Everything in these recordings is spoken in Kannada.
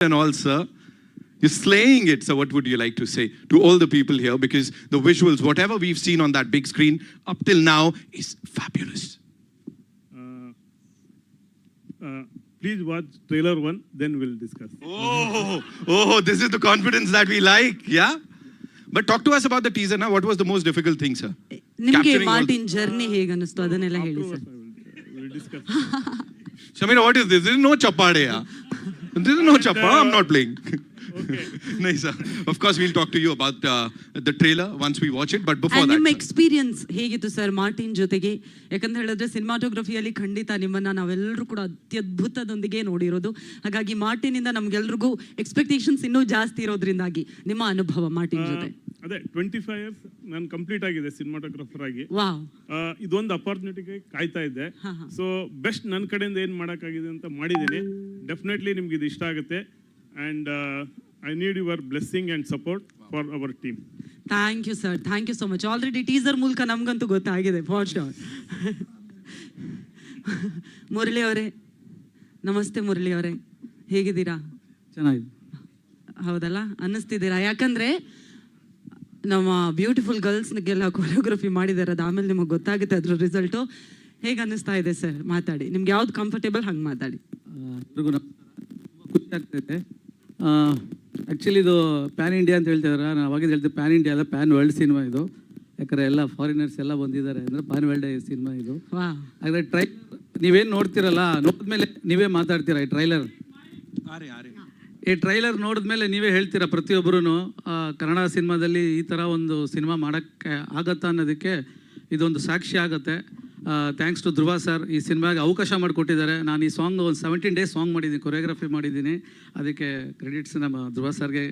and all, sir. You're slaying it. So, what would you like to say to all the people here? Because the visuals, whatever we've seen on that big screen up till now, is fabulous. Uh, uh, please watch trailer one, then we'll discuss. Oh, oh, this is the confidence that we like. Yeah. But talk to us about the teaser now. What was the most difficult thing, sir? ನಿಮ್ಗೆ Capturing all- ಮಾರ್ಟಿನ್ ಜರ್ನಿ ಹೇಗೆ ಅನಿಸ್ತು ಅದನ್ನೆಲ್ಲ ಹೇಳಿ sir Afterwards, I will, we'll discuss. Shamira, what no chapade. Yeah? This is no chappa. I'm not playing. nice, sir. Of course, we'll talk to you about uh, the trailer once we watch it. But before that, ನಿಮ್ಮ ಎಕ್ಸ್ಪೀರಿಯನ್ಸ್ ಹೇಗಿತ್ತು ಸರ್ ಮಾರ್ಟಿನ್ ಜೊತೆಗೆ ಯಾಕಂತ ಹೇಳಿದ್ರೆ ಸಿನಿಮಾಟೋಗ್ರಫಿಯಲ್ಲಿ ಖಂಡಿತ ನಿಮ್ಮನ್ನ ನಾವೆಲ್ಲರೂ ಕೂಡ ಅತ್ಯದ್ಭುತದೊಂದಿಗೆ ನೋಡಿರೋದು ಹಾಗಾಗಿ ಮಾರ್ಟಿನ್ ಇಂದ ನಮ್ಗೆಲ್ರಿಗೂ ಎಕ್ಸ್ಪೆಕ್ಟೇಷನ್ಸ್ ಇನ್ನೂ ಜಾಸ್ತಿ ಇರೋದ್ರಿಂದಾಗಿ ನಿಮ್ಮ ಅನುಭವ ಮಾರ್ಟಿನ್ ಜೊತೆ ಅದೇ ಟ್ವೆಂಟಿ ಫೈವ್ ಇಯರ್ಸ್ ನಾನು ಕಂಪ್ಲೀಟ್ ಆಗಿದೆ ಸಿನಿಮಾಟೋಗ್ರಫರ್ ಆಗಿ ವಾವ್ ಆ, ಇದೊಂದು ಅಪಾರ್ಚುನಿಟಿಗೆ ಕಾಯ್ತಾ ಇದ್ದೆ. ಸೊ ಬೆಸ್ಟ್ ನನ್ನ ಕಡೆಯಿಂದ ಏನು ಮಾಡೋಕ್ಕಾಗಿದೆ ಅಂತ ಮಾಡಿದ್ದೀನಿ ಡೆಫಿನೆಟ್ಲಿ ನಿಮ್ಗೆ ಇದು ಇಷ್ಟ ಆಗುತ್ತೆ. And I need your blessing and support for our team thank you sir thank you so much already teaser ಮೂಲಕ ನಮಗಂತೂ ಗೊತ್ತಾಗಿದೆ ಫಾರ್ ಶೋರ್ ಮುರಳಿ ಅವರೇ ನಮಸ್ತೆ ಮುರಳಿ ಅವರೇ. ಹೇಗಿದ್ದೀರಾ? ಚೆನ್ನಾಗಿದೆ. ಹೌದಲ್ಲ? ಅನ್ನಿಸ್ತಿದ್ದೀರಾ? ಯಾಕಂದರೆ ನಮ್ಮ ಬ್ಯೂಟಿಫುಲ್ ಗರ್ಲ್ಸ್ಗೆಲ್ಲ ಕೊರಿಯೋಗ್ರಫಿ ಮಾಡಿದ್ದಾರೆ ಅದು ಆಮೇಲೆ ನಿಮಗೆ ಗೊತ್ತಾಗುತ್ತೆ ಅದ್ರ ರಿಸಲ್ಟು ಹೇಗೆ ಅನ್ನಿಸ್ತಾ ಇದೆ ಸರ್ ಮಾತಾಡಿ. ನಿಮ್ಗೆ ಯಾವ್ದು ಕಂಫರ್ಟೇಬಲ್ ಹಂಗೆ ಮಾತಾಡಿ. ಎಲ್ರಿಗೂ ನಮಸ್ಕಾರ. ಖುಷಿ ಆಗ್ತೈತೆ ಆ್ಯಕ್ಚುಲಿ ಇದು ಪ್ಯಾನ್ ಇಂಡಿಯಾ ಅಂತ ಹೇಳ್ತಿದಾರೆ. ನಾನು ಅವಾಗ ಹೇಳ್ತೀವಿ ಪ್ಯಾನ್ ಇಂಡಿಯಾ ಅಲ್ಲ ಪ್ಯಾನ್ ವರ್ಲ್ಡ್ ಸಿನಿಮಾ ಇದು. ಯಾಕಂದರೆ ಎಲ್ಲ ಫಾರಿನರ್ಸ್ ಎಲ್ಲ ಬಂದಿದ್ದಾರೆ ಅಂದರೆ ಪ್ಯಾನ್ ವರ್ಲ್ಡ್ ಸಿನಿಮಾ ಇದು. ಆದರೆ ಹಾಗಾದ್ರೆ ಟ್ರೈ ನೀವೇನು ನೋಡ್ತಿರಲ್ಲ ನೋಡಿದ್ಮೇಲೆ ನೀವೇ ಮಾತಾಡ್ತೀರಾ ಈ ಟ್ರೈಲರ್ ಈ ಟ್ರೈಲರ್ ನೋಡಿದ್ಮೇಲೆ ನೀವೇ ಹೇಳ್ತೀರಾ ಪ್ರತಿಯೊಬ್ಬರೂ ಕನ್ನಡ ಸಿನಿಮಾದಲ್ಲಿ ಈ ಥರ ಒಂದು ಸಿನಿಮಾ ಮಾಡೋಕ್ಕೆ ಆಗತ್ತಾ ಅನ್ನೋದಕ್ಕೆ ಇದೊಂದು ಸಾಕ್ಷಿ ಆಗುತ್ತೆ. ಥ್ಯಾಂಕ್ಸ್ ಟು ಧ್ರುವ ಸರ್ ಈ ಸಿನಿಮಾಗೆ ಅವಕಾಶ ಮಾಡಿಕೊಟ್ಟಿದ್ದಾರೆ. ನಾನು ಈ ಸಾಂಗ್ ಒಂದು ಸೆವೆಂಟೀನ್ ಡೇಸ್ ಸಾಂಗ್ ಮಾಡಿದ್ದೀನಿ ಕೊರಿಯೋಗ್ರಫಿ ಮಾಡಿದ್ದೀನಿ ಅದಕ್ಕೆ ಕ್ರೆಡಿಟ್ಸ್ ನಮ್ಮ ಧ್ರುವ ಸರ್ಗೆ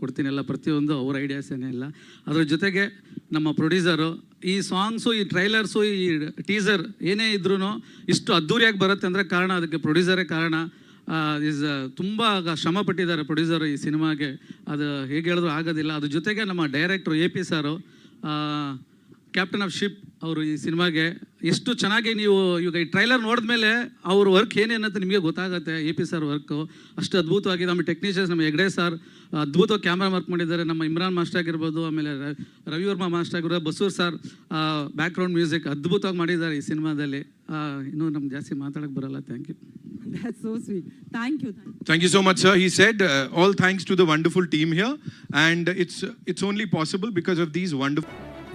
ಕೊಡ್ತೀನಿ ಎಲ್ಲ, ಪ್ರತಿಯೊಂದು ಅವ್ರ ಐಡಿಯಾಸ್ ಇಲ್ಲ. ಅದರ ಜೊತೆಗೆ ನಮ್ಮ ಪ್ರೊಡ್ಯೂಸರು ಈ ಸಾಂಗ್ಸು ಈ ಟ್ರೈಲರ್ಸು ಈ ಟೀಸರ್ ಏನೇ ಇದ್ರೂ ಇಷ್ಟು ಅದ್ಧೂರಿಯಾಗಿ ಬರುತ್ತೆ ಅಂದರೆ ಕಾರಣ, ಅದಕ್ಕೆ ಪ್ರೊಡ್ಯೂಸರೇ ಕಾರಣ. ಇಸ್ ತುಂಬ ಶ್ರಮ ಪಟ್ಟಿದ್ದಾರೆ ಪ್ರೊಡ್ಯೂಸರ್ ಈ ಸಿನಿಮಾಗೆ ಅದು ಹೇಗೆ ಹೇಳಿದ್ರು ಆಗೋದಿಲ್ಲ. ಅದ್ರ ಜೊತೆಗೆ ನಮ್ಮ director A P sir captain of ship ಅವರು ಈ ಸಿನಿಮಾಗೆ ಎಷ್ಟು ಚೆನ್ನಾಗಿ ನೀವು ಇವಾಗ ಈ ಟ್ರೈಲರ್ ನೋಡಿದ್ಮೇಲೆ ಅವ್ರ ವರ್ಕ್ ಏನೇನಂತ ನಿಮಗೆ ಗೊತ್ತಾಗುತ್ತೆ ಎ ಪಿ ಸರ್ ವರ್ಕು ಅಷ್ಟು ಅದ್ಭುತವಾಗಿ ನಮ್ಮ ಟೆಕ್ನಿಷಿಯನ್ಸ್ ನಮ್ಮ ಹೆಗ್ಡೆ ಸರ್ ಅದ್ಭುತವಾಗಿ ಕ್ಯಾಮ್ರಾ ವರ್ಕ್ ಮಾಡಿದ್ದಾರೆ ನಮ್ಮ ಇಮ್ರಾನ್ ಮಾಸ್ಟರ್ ಆಗಿರ್ಬೋದು ಆಮೇಲೆ ರವಿವರ್ಮಾ ಮಾಸ್ಟರ್ ಆಗಿರ್ಬೋದು ಬಸೂರ್ ಸರ್ ಬ್ಯಾಕ್ಗ್ರೌಂಡ್ ಮ್ಯೂಸಿಕ್ ಅದ್ಭುತವಾಗಿ ಮಾಡಿದ್ದಾರೆ ಈ ಸಿನಿಮಾದಲ್ಲಿ ಇನ್ನೂ ನಮ್ಗೆ ಜಾಸ್ತಿ ಮಾತಾಡೋಕ್ಕೆ ಬರಲ್ಲ thank you That's so sweet. Thank you. Thank you so much, sir. He said, uh, all thanks to the wonderful team here, and it's it's only possible because of these wonderful.